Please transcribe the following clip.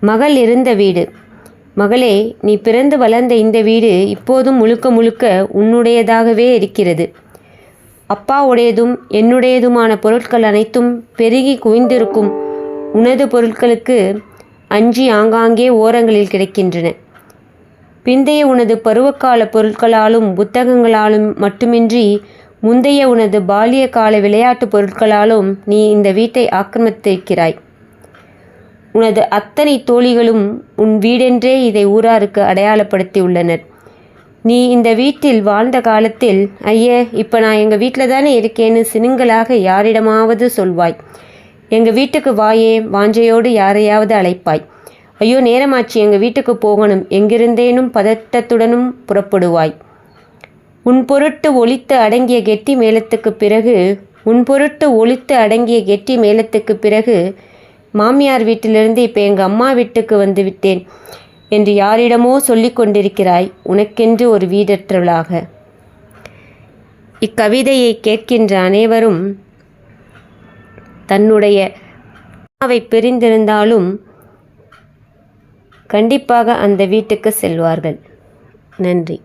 மகள் இருந்த வீடு. மகளே நீ பிறந்து வளர்ந்த இந்த வீடு இப்போதும் முழுக்க முழுக்க உன்னுடையதாகவே இருக்கிறது. அப்பாவுடையதும் என்னுடையதுமான பொருட்கள் அனைத்தும் பெருகி குவிந்திருக்கும் உனது பொருட்களுக்கு அஞ்சி ஆங்காங்கே ஓரங்களில் கிடைக்கின்றன. பிந்தைய உனது பருவகால பொருட்களாலும் புத்தகங்களாலும் மட்டுமின்றி முந்தைய உனது பால்ய கால விளையாட்டு பொருட்களாலும் நீ இந்த வீட்டை ஆக்கிரமித்திருக்கிறாய். உனது அத்தனை தோழிகளும் உன் வீடென்றே இதை ஊராருக்கு அடையாளப்படுத்தியுள்ளனர். நீ இந்த வீட்டில் வாழ்ந்த காலத்தில் ஐயே இப்போ நான் எங்கள் வீட்டில் தானே இருக்கேன்னு சினுங்களாக யாரிடமாவது சொல்வாய். எங்கள் வீட்டுக்கு வாயே வாஞ்சையோடு யாரையாவது அழைப்பாய். ஐயோ நேரமாச்சு எங்கள் வீட்டுக்கு போகணும். எங்கிருந்தேனும் பதட்டத்துடனும் புறப்படுவாய். உன் பொருட்டு ஒழித்து அடங்கிய கெட்டி மேளத்துக்குப் பிறகு உன் பொருட்டு ஒழித்து அடங்கிய கெட்டி மேளத்துக்குப் பிறகு மாமியார் வீட்டிலிருந்து இப்போ எங்கள் அம்மா வீட்டுக்கு வந்து விட்டேன் என்று யாரிடமோ சொல்லிக் கொண்டிருக்கிறாய் உனக்கென்று ஒரு வீடற்றவளாக. இக்கவிதையை கேட்கின்ற அனைவரும் தன்னுடைய அம்மாவை பிரிந்திருந்தாலும் கண்டிப்பாக அந்த வீட்டுக்கு செல்வார்கள். நன்றி.